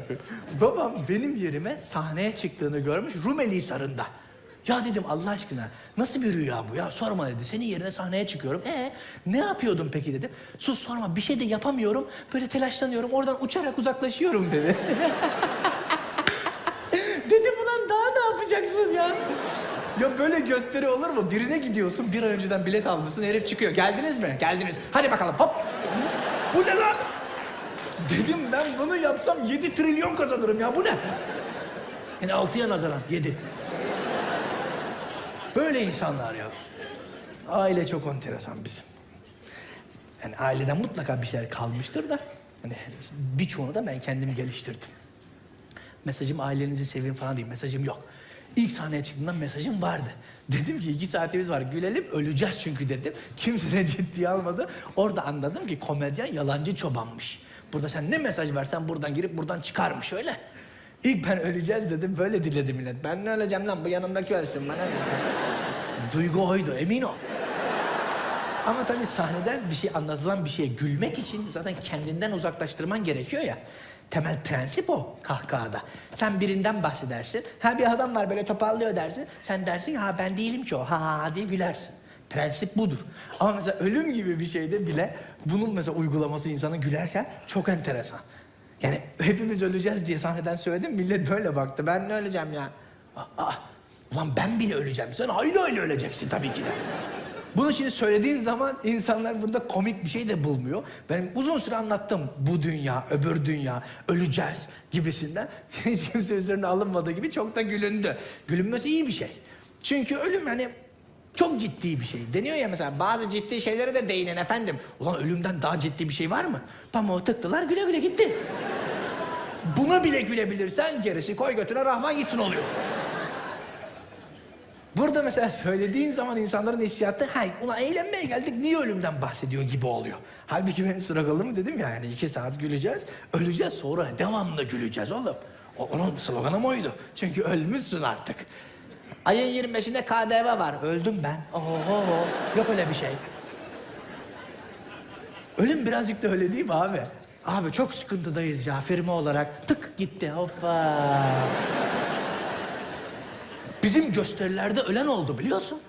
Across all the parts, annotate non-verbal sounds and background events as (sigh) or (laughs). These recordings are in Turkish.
(laughs) Babam benim yerime sahneye çıktığını görmüş Rumeli Hisarı'nda. Ya dedim Allah aşkına nasıl bir rüya bu ya sorma dedi. Senin yerine sahneye çıkıyorum. E ne yapıyordun peki dedim. Sus sorma bir şey de yapamıyorum. Böyle telaşlanıyorum oradan uçarak uzaklaşıyorum dedi. (laughs) dedim ulan daha ne yapacaksın ya? Ya böyle gösteri olur mu? Birine gidiyorsun bir ay önceden bilet almışsın herif çıkıyor. Geldiniz mi? Geldiniz. Hadi bakalım hop. Bu ne lan? Dedim ben bunu yapsam 7 trilyon kazanırım ya bu ne? Yani altıya nazaran 7. Böyle insanlar ya. Aile çok enteresan bizim. Yani aileden mutlaka bir şeyler kalmıştır da hani birçoğunu da ben kendimi geliştirdim. Mesajım ailenizi sevin falan değil. Mesajım yok. İlk sahneye çıktığımda mesajım vardı. Dedim ki iki saatimiz var. Gülelim öleceğiz çünkü dedim. Kimse de ciddiye almadı. Orada anladım ki komedyen yalancı çobanmış. Burada sen ne mesaj versen buradan girip buradan çıkarmış öyle. İlk ben öleceğiz dedim. Böyle diledi millet. Ben ne öleceğim lan bu yanımdaki ölsün bana? Duygu oydu emin ol. Ama tabii sahneden bir şey anlatılan bir şeye gülmek için zaten kendinden uzaklaştırman gerekiyor ya. Temel prensip o kahkahada. Sen birinden bahsedersin. Ha bir adam var böyle topallıyor dersin. Sen dersin ha ben değilim ki o. Ha ha diye gülersin. Prensip budur. Ama mesela ölüm gibi bir şeyde bile bunun mesela uygulaması insanın gülerken çok enteresan. Yani hepimiz öleceğiz diye sahneden söyledim. Millet böyle baktı. Ben ne öleceğim ya? Aa, ulan ben bile öleceğim. Sen hayli hayli öleceksin tabii ki de. Bunu şimdi söylediğin zaman insanlar bunda komik bir şey de bulmuyor. Ben uzun süre anlattım bu dünya, öbür dünya, öleceğiz gibisinden. (laughs) Hiç kimse üzerine alınmadığı gibi çok da gülündü. Gülünmesi iyi bir şey. Çünkü ölüm hani çok ciddi bir şey. Deniyor ya mesela bazı ciddi şeylere de değinin efendim. Ulan ölümden daha ciddi bir şey var mı? Pamuğu tıktılar güle güle gitti. Buna bile gülebilirsen gerisi koy götüne rahvan gitsin oluyor. Burada mesela söylediğin zaman insanların hissiyatı hay ulan eğlenmeye geldik niye ölümden bahsediyor gibi oluyor. Halbuki ben sırakalım dedim ya yani iki saat güleceğiz, öleceğiz sonra devamlı güleceğiz oğlum. O, onun sloganı oydu. Çünkü ölmüşsün artık. Ayın 25'inde KDV var. Öldüm ben. Oho, yok öyle bir şey. Ölüm birazcık da öyle değil mi abi? Abi çok sıkıntıdayız ya firma olarak. Tık gitti hoppa. Bizim gösterilerde ölen oldu biliyorsun.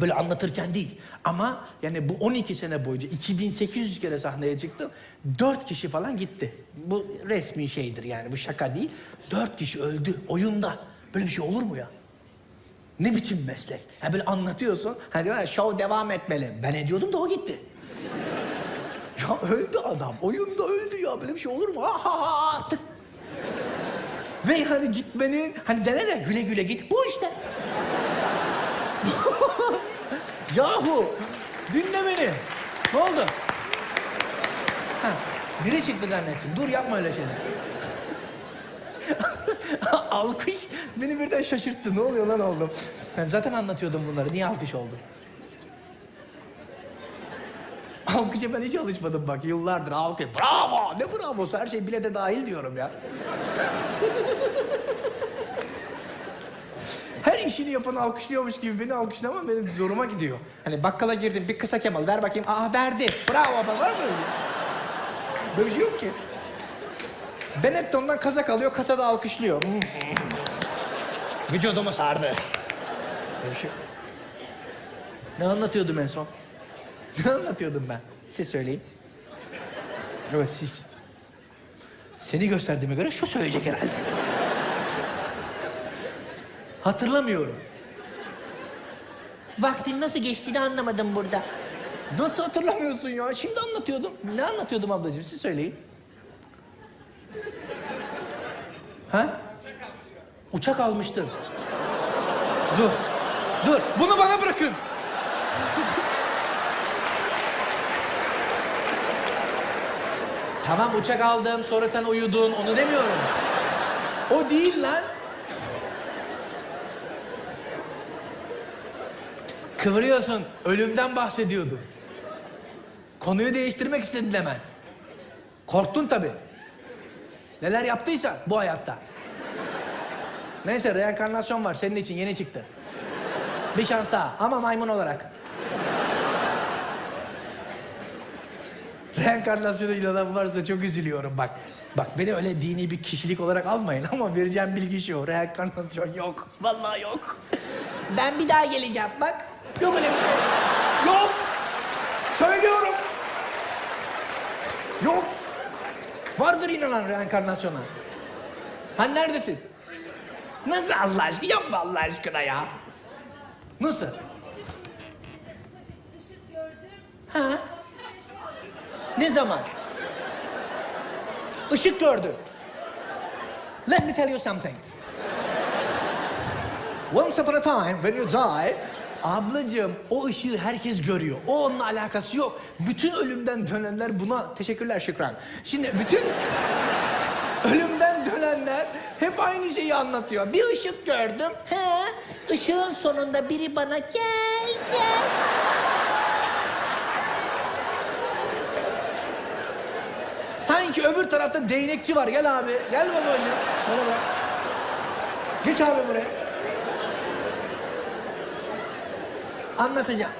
Böyle anlatırken değil. Ama yani bu 12 sene boyunca 2800 kere sahneye çıktım. 4 kişi falan gitti. Bu resmi şeydir yani bu şaka değil. 4 kişi öldü oyunda. Böyle bir şey olur mu ya? Ne biçim meslek? Ha böyle anlatıyorsun. Hani diyorlar show devam etmeli. Ben ediyordum da o gitti. Ya öldü adam. Oyunda öldü ya. Böyle bir şey olur mu? Ha ha ha. ha. Tık. Ve hani gitmenin, hani denir ya güle güle git. Bu işte. (laughs) Yahu dinle beni. Ne oldu? Ha, biri çıktı zannettim. Dur yapma öyle şeyler. Alkış beni birden şaşırttı. Ne oluyor lan oğlum? Ben zaten anlatıyordum bunları. Niye alkış oldu? Alkışa ben hiç alışmadım bak. Yıllardır alkış. Bravo! Ne bravosu? Her şey bile de dahil diyorum ya. Her işini yapan alkışlıyormuş gibi beni alkışlamam benim zoruma gidiyor. Hani bakkala girdim bir kısa kemal ver bakayım. Aa verdi. Bravo baba var mı öyle? Böyle bir şey yok ki. Benetton'dan kazak alıyor, kasada alkışlıyor. Vücudumu sardı. Böyle şey. Ne anlatıyordum en son? Ne anlatıyordum ben? Siz söyleyin. Evet siz. Seni gösterdiğime göre şu söyleyecek herhalde. Hatırlamıyorum. Vaktin nasıl geçtiğini anlamadım burada. Nasıl hatırlamıyorsun ya? Şimdi anlatıyordum. Ne anlatıyordum ablacığım? Siz söyleyin. Ha? Uçak almıştın. Dur. Dur. Bunu bana bırakın. (laughs) Tamam uçak aldım sonra sen uyudun onu demiyorum. O değil lan. Kıvırıyorsun. Ölümden bahsediyordum. Konuyu değiştirmek istedin hemen. Korktun tabii. Neler yaptıysa bu hayatta. Neyse reenkarnasyon var senin için yeni çıktı. Bir şans daha ama maymun olarak. Reenkarnasyona inanan varsa çok üzülüyorum bak. Bak beni öyle dini bir kişilik olarak almayın ama vereceğim bilgi şu. Reenkarnasyon yok. Vallahi yok. Ben bir daha geleceğim bak. Yok öyle bir şey. Yok. Söylüyorum. Yok. Vardır inanan reenkarnasyona. Ha neredesin? Nasıl Allah aşkına? Yok mu Allah aşkına ya? Nasıl? Ha? Ne zaman? Işık gördü. Let me tell you something. Once upon a time when you die, ablacığım o ışığı herkes görüyor. O onunla alakası yok. Bütün ölümden dönenler buna... Teşekkürler Şükran. Şimdi bütün (laughs) ölümden dönenler hep aynı şeyi anlatıyor. Bir ışık gördüm. He, ışığın sonunda biri bana gel gel. Sanki öbür tarafta değnekçi var. Gel abi. Gel babacığım. Bana bak. Geç abi buraya. あんな手じゃん